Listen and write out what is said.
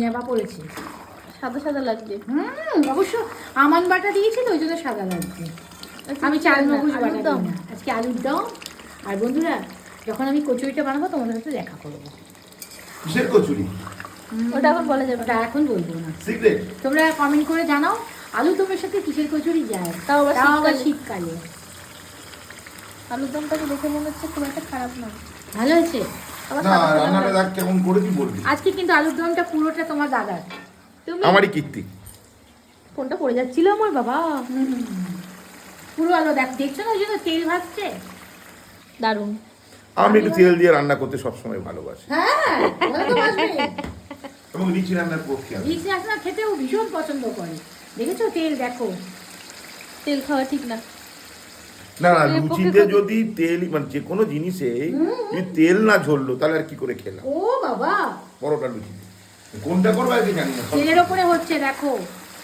নেবা পড়েছে। সাদা সাদা লাগছে। হুম অবশ্য আমান বাটা দিয়েছি তো ওই জন্য সাদা লাগছে। আচ্ছা, আমি চাল? মগজ বাটা দিই না। আজকে আলুর দম। আর বন্ধুরা যখন আমি কচুরিটা বানাবো তোমাদের সাথে দেখা করব। কিসের কচুরি? ওটা এখন বলা যাবে ওটা এখন বলব না। সিক্রেট। তোমরা কমেন্ট করে জানাও আলু দমের সাথে কিসের কচুরি যায়? তাও আবার শীতকালে। আলুর দমটাকে দেখে মনে হচ্ছে খুব একটা খারাপ না। ভালো আবার না রান্নাটা। দেখ কেমন করেছি বলবি? আজকে কিন্তু আলুর দমটা পুরোটা তোমার দাদার। তুমি আমারই কীর্তি। ফোনটা পড়ে যাচ্ছিল আমার বাবা। পুরো আলু দেখ দেখছ না ওই জন্য তেল ভাজছে? দারুণ। আমি একটু তেল দিয়ে রান্না করতে সবসময় ভালোবাসি। হ্যাঁ এবং রিচি রান্নার পক্ষে। রিচ রাসনা খেতেও ভীষণ পছন্দ করে। দেখেছ তেল দেখো। তেল খাওয়া ঠিক না। না না লুচিতে যদি তেল মানে যে কোনো জিনিসে যদি তেল না ঝরলো তাহলে আর কি করে খেলাম ও বাবা। পরোটা লুচিতে কোনটা করব আগে জানি না। তেলের ওপরে হচ্ছে দেখো।